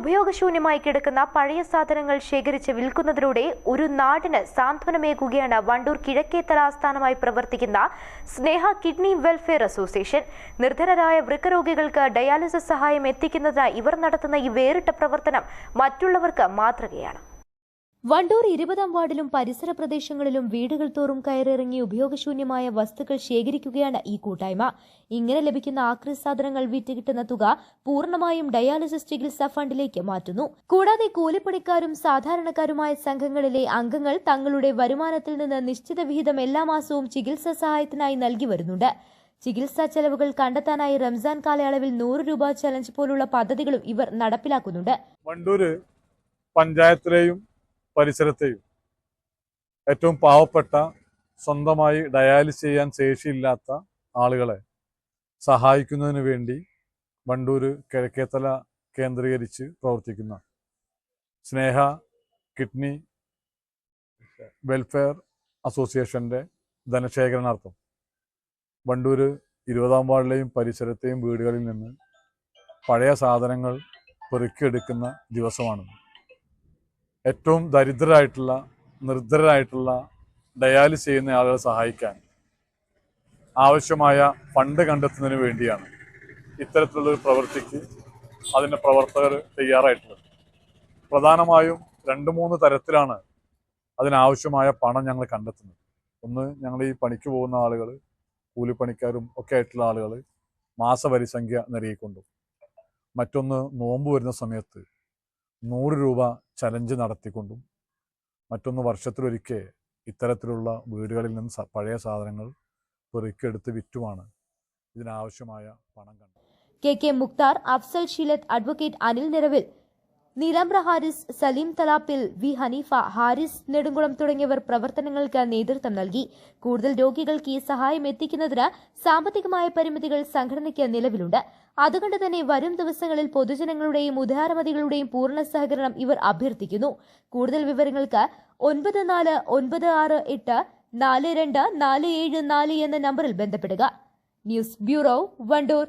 ഉപയോഗശൂന്യമായി കിടക്കുന്ന പഴയ സാധനങ്ങൾ ശേഖരിച്ച് വിൽക്കുന്നതിലൂടെ ഒരു നാടിന് സാന്ത്വനമേകുകയാണ് വണ്ടൂർ കിഴക്കേത്തല ആസ്ഥാനമായി പ്രവർത്തിക്കുന്ന സ്നേഹ കിഡ്നി വെൽഫെയർ അസോസിയേഷൻ. നിർധനരായ വൃക്കരോഗികൾക്ക് ഡയാലിസിസ് സഹായം എത്തിക്കുന്നതിനായി ഇവർ നടത്തുന്ന ഈ വേറിട്ട പ്രവർത്തനം മറ്റുള്ളവർക്ക് മാതൃകയാണ്. വണ്ടൂർ ഇരുപതാം വാർഡിലും പരിസര പ്രദേശങ്ങളിലും വീടുകൾ തോറും കയറിറങ്ങി ഉപയോഗശൂന്യമായ വസ്തുക്കൾ ശേഖരിക്കുകയാണ് ഈ കൂട്ടായ്മ. ഇങ്ങനെ ലഭിക്കുന്ന ആക്രി സാധനങ്ങൾ വിറ്റ് കിട്ടുന്ന തുക പൂർണമായും ഡയാലിസിസ് ചികിത്സാ ഫണ്ടിലേക്ക് മാറ്റുന്നു. കൂടാതെ കൂലിപ്പണിക്കാരും സാധാരണക്കാരുമായ സംഘങ്ങളിലെ അംഗങ്ങൾ തങ്ങളുടെ വരുമാനത്തിൽ നിന്ന് നിശ്ചിത വിഹിതം എല്ലാ മാസവും ചികിത്സാ സഹായത്തിനായി നൽകി വരുന്നുണ്ട്. ചികിത്സാ ചെലവുകൾ കണ്ടെത്താനായി റംസാൻ കാലയളവിൽ നൂറ് രൂപ ചലഞ്ച് പോലുള്ള പദ്ധതികളും ഇവർ നടപ്പിലാക്കുന്നുണ്ട്. പഞ്ചായത്തിലെയും പരിസരത്തെയും ഏറ്റവും പാവപ്പെട്ട സ്വന്തമായി ഡയാലിസ് ചെയ്യാൻ ശേഷിയില്ലാത്ത ആളുകളെ സഹായിക്കുന്നതിന് വേണ്ടി വണ്ടൂര് കിഴക്കേത്തല കേന്ദ്രീകരിച്ച് പ്രവർത്തിക്കുന്ന സ്നേഹ കിഡ്നി വെൽഫെയർ അസോസിയേഷന്റെ ധനശേഖരണാർത്ഥം വണ്ടൂര് ഇരുപതാം വാർഡിലെയും പരിസരത്തെയും വീടുകളിൽ നിന്ന് പഴയ സാധനങ്ങൾ പെറുക്കിയെടുക്കുന്ന ദിവസമാണ് ഏറ്റവും ദരിദ്രരായിട്ടുള്ള നിർദ്ധരായിട്ടുള്ള ഡയാലിസ് ചെയ്യുന്ന ആളുകളെ സഹായിക്കാൻ ആവശ്യമായ ഫണ്ട് കണ്ടെത്തുന്നതിന് വേണ്ടിയാണ് ഇത്തരത്തിലുള്ളൊരു പ്രവൃത്തിക്ക് അതിന്റെ പ്രവർത്തകർ തയ്യാറായിട്ടുള്ളത്. പ്രധാനമായും രണ്ട് മൂന്ന് തരത്തിലാണ് അതിനാവശ്യമായ പണം ഞങ്ങൾ കണ്ടെത്തുന്നത്. ഒന്ന് ഞങ്ങൾ ഈ പണിക്ക് പോകുന്ന ആളുകൾ കൂലിപ്പണിക്കാരും ഒക്കെ ആയിട്ടുള്ള ആളുകൾ മാസപരിസംഖ്യ നിറയിക്കൊണ്ടും മറ്റൊന്ന് നോമ്പ് വരുന്ന സമയത്ത് നൂറ് രൂപ ചലഞ്ച് നടത്തിക്കൊണ്ടും. മറ്റൊന്ന് വർഷത്തിലൊരിക്കൽ ഇത്തരത്തിലുള്ള വീടുകളിൽ നിന്ന് പഴയ സാധനങ്ങൾ പെറുക്കിയെടുത്ത് വിറ്റുമാണ്. ഇതിനാവശ്യമായ പണം കണ്ടത് K K Mukthar Afsal Sheelath advocate Anil Niravil Neelambra Haris Saleem Thalappil V Haneefa Haris Nedunkulam തുടങ്ങിയവർ പ്രവർത്തനങ്ങൾക്ക് നേതൃത്വം നൽകി. കൂടുതൽ രോഗികൾക്ക് ഈ സഹായം എത്തിക്കുന്നതിന് സാമ്പത്തികമായ പരിമിതികൾ സംഘടനയ്ക്ക് നിലവിലുണ്ട്. അതുകൊണ്ട് തന്നെ വരും ദിവസങ്ങളിൽ പൊതുജനങ്ങളുടെയും ഉദാരമതികളുടെയും പൂർണ സഹകരണം ഇവർ അഭ്യർത്ഥിക്കുന്നു. കൂടുതൽ വിവരങ്ങൾക്ക് ഒൻപത് നാല് ഒൻപത് ആറ് എട്ട് നാല് രണ്ട് നാല് ഏഴ് നാല് എന്ന നമ്പറിൽ ബന്ധപ്പെടുക. News bureau Wandoor.